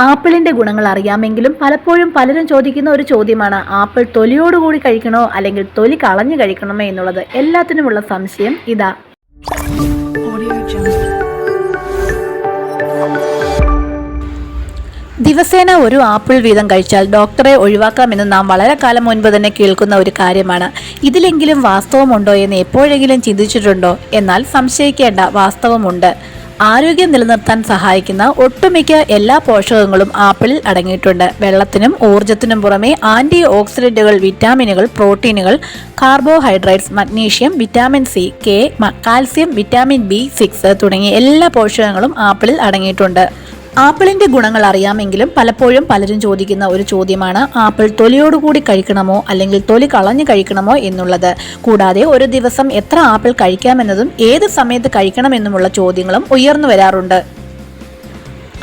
ആപ്പിളിന്റെ ഗുണങ്ങൾ അറിയാമെങ്കിലും പലപ്പോഴും പലരും ചോദിക്കുന്ന ഒരു ചോദ്യമാണ് ആപ്പിൾ തൊലിയോടുകൂടി കഴിക്കണോ അല്ലെങ്കിൽ തൊലി കളഞ്ഞു കഴിക്കണമോ എന്നുള്ളത്? എല്ലാത്തിനുമുള്ള സംശയം ഇതാ. ദിവസേന ഒരു ആപ്പിൾ വീതം കഴിച്ചാൽ ഡോക്ടറെ ഒഴിവാക്കാമെന്ന് നാം വളരെ കാലം മുൻപ് തന്നെ കേൾക്കുന്ന ഒരു കാര്യമാണ്. ഇതിലെങ്കിലും വാസ്തവമുണ്ടോ എന്ന് എപ്പോഴെങ്കിലും ചിന്തിച്ചിട്ടുണ്ടോ? എന്നാൽ സംശയിക്കേണ്ട വാസ്തവമുണ്ട്. ആരോഗ്യം നിലനിർത്താൻ സഹായിക്കുന്ന ഒട്ടുമിക്ക എല്ലാ പോഷകങ്ങളും ആപ്പിളിൽ അടങ്ങിയിട്ടുണ്ട്. വെള്ളത്തിനും ഊർജത്തിനും പുറമെ ആന്റി ഓക്സിഡന്റുകൾ വിറ്റാമിനുകൾ പ്രോട്ടീനുകൾ carbohydrates magnesium vitamin C K calcium vitamin B six തുടങ്ങിയ എല്ലാ പോഷകങ്ങളും ആപ്പിളിൽ അടങ്ങിയിട്ടുണ്ട്. ആപ്പിളിന്റെ ഗുണങ്ങൾ അറിയാമെങ്കിലും പലപ്പോഴും പലരും ചോദിക്കുന്ന ഒരു ചോദ്യമാണ് ആപ്പിൾ തൊലിയോടുകൂടി കഴിക്കണമോ അല്ലെങ്കിൽ തൊലി കളഞ്ഞു കഴിക്കണമോ എന്നുള്ളത്. കൂടാതെ ഒരു ദിവസം എത്ര ആപ്പിൾ കഴിക്കാമെന്നതും ഏത് സമയത്ത് കഴിക്കണമെന്നുമുള്ള ചോദ്യങ്ങളും ഉയർന്നു വരാറുണ്ട്.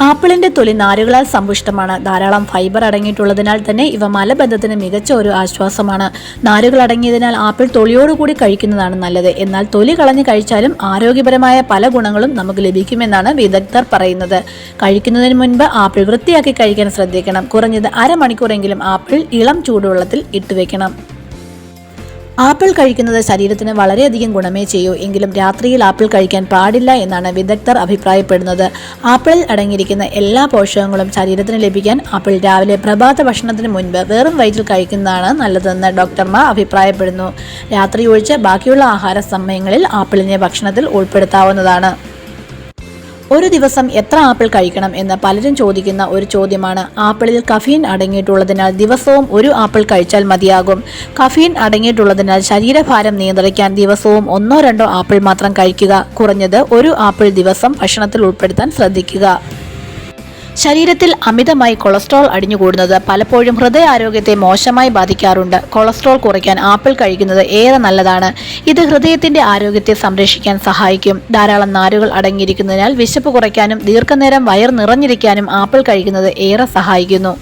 ആപ്പിളിന്റെ തൊലി നാരുകളാൽ സമ്പുഷ്ടമാണ്. ധാരാളം ഫൈബർ അടങ്ങിയിട്ടുള്ളതിനാൽ തന്നെ ഇവ മലബന്ധത്തിന് മികച്ച ഒരു ആശ്വാസമാണ്. നാരുകൾ അടങ്ങിയതിനാൽ ആപ്പിൾ തൊലിയോടുകൂടി കഴിക്കുന്നതാണ് നല്ലത്. എന്നാൽ തൊലി കളഞ്ഞ് കഴിച്ചാലും ആരോഗ്യപരമായ പല ഗുണങ്ങളും നമുക്ക് ലഭിക്കുമെന്നാണ് വിദഗ്ധർ പറയുന്നത്. കഴിക്കുന്നതിന് മുൻപ് ആപ്പിൾ വൃത്തിയാക്കി കഴിക്കാൻ ശ്രദ്ധിക്കണം. കുറഞ്ഞത് അരമണിക്കൂറെങ്കിലും ആപ്പിൾ ഇളം ചൂടുവെള്ളത്തിൽ ഇട്ടുവെക്കണം ആപ്പിൾ കഴിക്കുന്നത് ശരീരത്തിന് വളരെയധികം ഗുണമേ ചെയ്യൂ. എങ്കിലും രാത്രിയിൽ ആപ്പിൾ കഴിക്കാൻ പാടില്ല എന്നാണ് വിദഗ്ധർ അഭിപ്രായപ്പെടുന്നത്. ആപ്പിളിൽ അടങ്ങിയിരിക്കുന്ന എല്ലാ പോഷകങ്ങളും ശരീരത്തിന് ലഭിക്കാൻ ആപ്പിൾ രാവിലെ പ്രഭാത ഭക്ഷണത്തിന് മുൻപ് വെറും വയറ്റിൽ കഴിക്കുന്നതാണ് നല്ലതെന്ന് ഡോക്ടർമാർ അഭിപ്രായപ്പെടുന്നു. രാത്രി ഒഴിച്ച് ബാക്കിയുള്ള ആഹാര സമയങ്ങളിൽ ആപ്പിളിനെ ഭക്ഷണത്തിൽ ഉൾപ്പെടുത്താവുന്നതാണ്. ഒരു ദിവസം എത്ര ആപ്പിൾ കഴിക്കണം എന്ന് പലരും ചോദിക്കുന്ന ഒരു ചോദ്യമാണ്. ആപ്പിളിൽ കഫീൻ അടങ്ങിയിട്ടുള്ളതിനാൽ ദിവസവും ഒരു ആപ്പിൾ കഴിച്ചാൽ മതിയാകും. കഫീൻ അടങ്ങിയിട്ടുള്ളതിനാൽ ശരീരഭാരം നിയന്ത്രിക്കാൻ ദിവസവും ഒന്നോ രണ്ടോ ആപ്പിൾ മാത്രം കഴിക്കുക. കുറഞ്ഞത് ഒരു ആപ്പിൾ ദിവസം ഭക്ഷണത്തിൽ ഉൾപ്പെടുത്താൻ ശ്രദ്ധിക്കുക. ശരീരത്തിൽ അമിതമായി കൊളസ്ട്രോൾ അടിഞ്ഞുകൂടുന്നത് പലപ്പോഴും ഹൃദയാരോഗ്യത്തെ മോശമായി ബാധിക്കാറുണ്ട്. കൊളസ്ട്രോൾ കുറയ്ക്കാൻ ആപ്പിൾ കഴിക്കുന്നത് ഏറെ നല്ലതാണ്. ഇത് ഹൃദയത്തിന്റെ ആരോഗ്യത്തെ സംരക്ഷിക്കാൻ സഹായിക്കും. ധാരാളം നാരുകൾ അടങ്ങിയിരിക്കുന്നതിനാൽ വിശപ്പ് കുറയ്ക്കാനും ദീർഘനേരം വയർ നിറഞ്ഞിരിക്കാനും ആപ്പിൾ കഴിക്കുന്നത് ഏറെ സഹായിക്കുന്നു.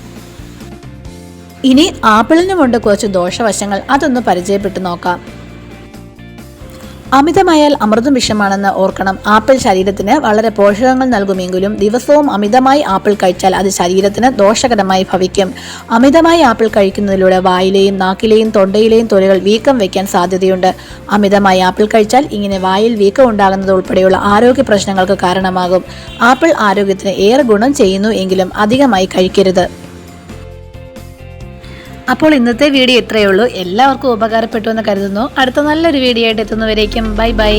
ഇനി ആപ്പിളിനുമുണ്ട് കുറച്ച് ദോഷവശങ്ങൾ. അതൊന്ന് പരിചയപ്പെട്ടു നോക്കാം. അമിതമായാൽ അമൃതും വിഷമാണെന്ന് ഓർക്കണം. ആപ്പിൾ ശരീരത്തിന് വളരെ പോഷകങ്ങൾ നൽകുമെങ്കിലും ദിവസവും അമിതമായി ആപ്പിൾ കഴിച്ചാൽ അത് ശരീരത്തിന് ദോഷകരമായി ഭവിക്കും. അമിതമായി ആപ്പിൾ കഴിക്കുന്നതിലൂടെ വായിലെയും നാക്കിലെയും തൊണ്ടയിലെയും തൊലികൾ വീക്കം വയ്ക്കാൻ സാധ്യതയുണ്ട്. അമിതമായി ആപ്പിൾ കഴിച്ചാൽ ഇങ്ങനെ വായിൽ വീക്കം ഉണ്ടാകുന്നത് ഉൾപ്പെടെയുള്ള ആരോഗ്യ പ്രശ്നങ്ങൾക്ക് കാരണമാകും. ആപ്പിൾ ആരോഗ്യത്തിന് ഏറെ ഗുണം ചെയ്യുന്നു എങ്കിലും അധികമായി കഴിക്കരുത്. അപ്പോൾ ഇന്നത്തെ വീഡിയോ ഇത്രയേ ഉള്ളൂ. എല്ലാവർക്കും ഉപകാരപ്പെട്ടു എന്ന് കരുതുന്നു. അടുത്ത നല്ലൊരു വീഡിയോ ആയിട്ട് എത്തുന്നവരേക്കും ബൈ ബൈ.